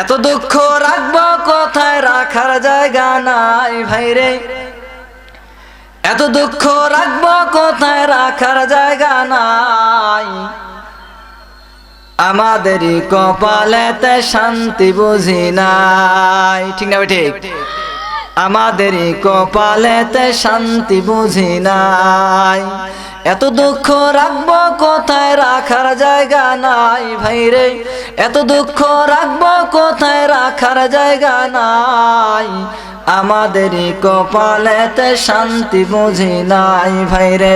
এত দুঃখ রাখব কোথায়? রাখার জায়গা নাই ভাইরে। এত দুঃখ রাখব কোথায়? রাখার জায়গা নাই। আমাদেরই কপালেতে শান্তি বুঝি নাই। ঠিক না ঠিক? আমাদেরই কপালেতে শান্তি বুঝি নাই। এত দুঃখ রাখব কোথায়? রাখার জায়গা নাই ভাইরে। এত দুঃখ রাখব কোথায়? রাখার জায়গা নাই। আমাদেরই কপালেতে শান্তি বুঝি নাই ভাইরে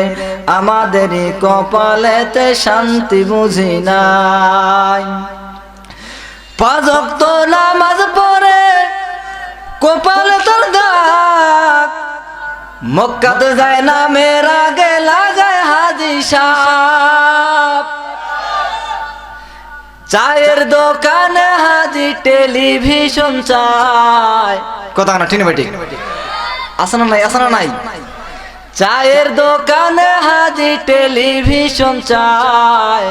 আমাদেরই কপালেতে শান্তি বুঝি নাই। পাজক তো নামাজ পড়ে কপালে তোর দাগ। মক্কাতে যায় না, মেয়ের আগে হাজি সাপ। চায়ের দোকানে হাজি টেলিভিশন চায়। কথা না ঠিক ঠিক আসানা নাই আসানা নাই? চায়ের দোকানে হাজি টেলিভিশন চায়।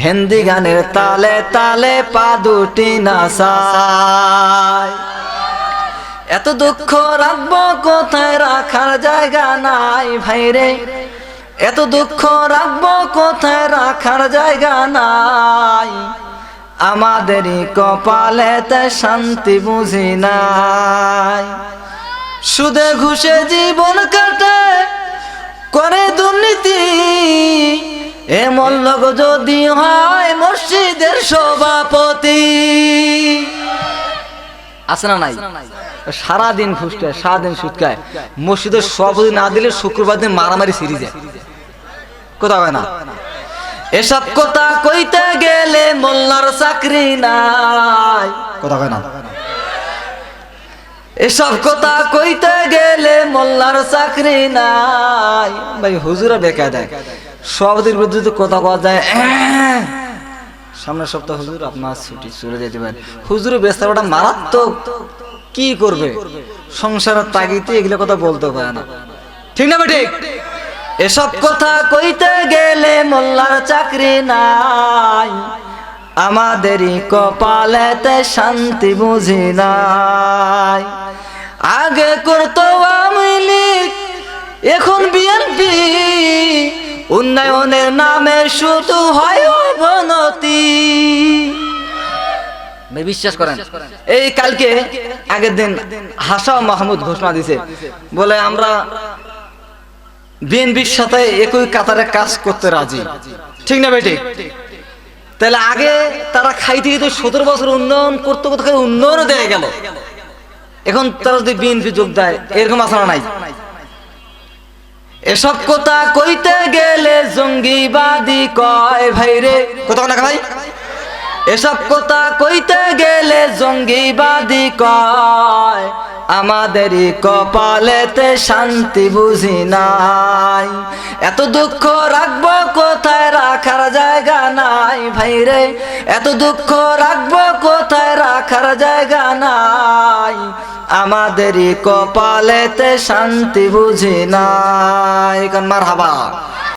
হিন্দি গানের তালে তালে পা দুটি নাসায় এত দুঃখ রাখব কোথায় রাখার জায়গা নাই ভাইরে। এত দুঃখ রাখব কোথায় রাখার জায়গা নাই। আমাদেরই কপালেতে শান্তি বুঝি নাই। সুদে ঘুষে জীবন কাটে, করে দুর্নীতি। এমন লোক যদি হয় মসজিদের সভাপতি। আছে না নাই? সারাদিন ফুসকায় সারাদিন ফুসকায় মসজিদের সভাপতি না দিলে শুক্রবার দিন মারামারি সিরি কোথাও হয় না? এসব কথা কইতে গেলে মোল্লার চাকরি নাই। কথা হয় না? এসব কথা কইতে গেলে মোল্লার চাকরি নাই। ভাই হুজুরা বেকার দেয় সভাপতির বিরুদ্ধে কথা কওয়া যায় "এহ, সামনের সপ্তাহ হুজুর আপনার ছুটি চলে যেতে পারেন। হুজুর বেস্তারটা মারাত্মক। কি করবে? সংসারের তাগিতে এগুলো কথা বলতে পারে না। ঠিক না ঠিক? এসব কথা কইতে গেলে মোল্লার চাকরি নাই। আমাদেরই কপালেতে শান্তি বুঝি নাই। আগে করতো আওয়ামী লীগ এখন বিএনপি। উন্নয়নের নামে শুধু হয় অবনতি। বিশ্বাস করেন? এই কালকে আগের দিন হাসা মাহমুদ ঘোষণা দিছে। বলে আমরা বিএনপির সাথে একই কাতারে কাজ করতে রাজি। ঠিক না বেটি তাহলে আগে তারা খাইতে তো সতেরো বছর উন্নয়ন করতে করতে উন্নয়নও দেয়া গেল। এখন তারা যদি বিএনপি যোগ দেয়, এরকম আসানা নাই। এসব কথা কইতে গেলে জঙ্গিবাদী কয়, ভাই রে, কথা না ভাই। এসব কথা কইতে গেলে জঙ্গিবাদী কয় আমাদেরই কপালেতে শান্তি বুঝি নাই। এত দুঃখ রাখব কোথায়? রাখার জায়গা নাই ভাই রে। এত দুঃখ রাখব কোথায়? রাখার জায়গা নাই। আমাদেরই কপালেতে শান্তি বুঝি নাই। কান মার হাবা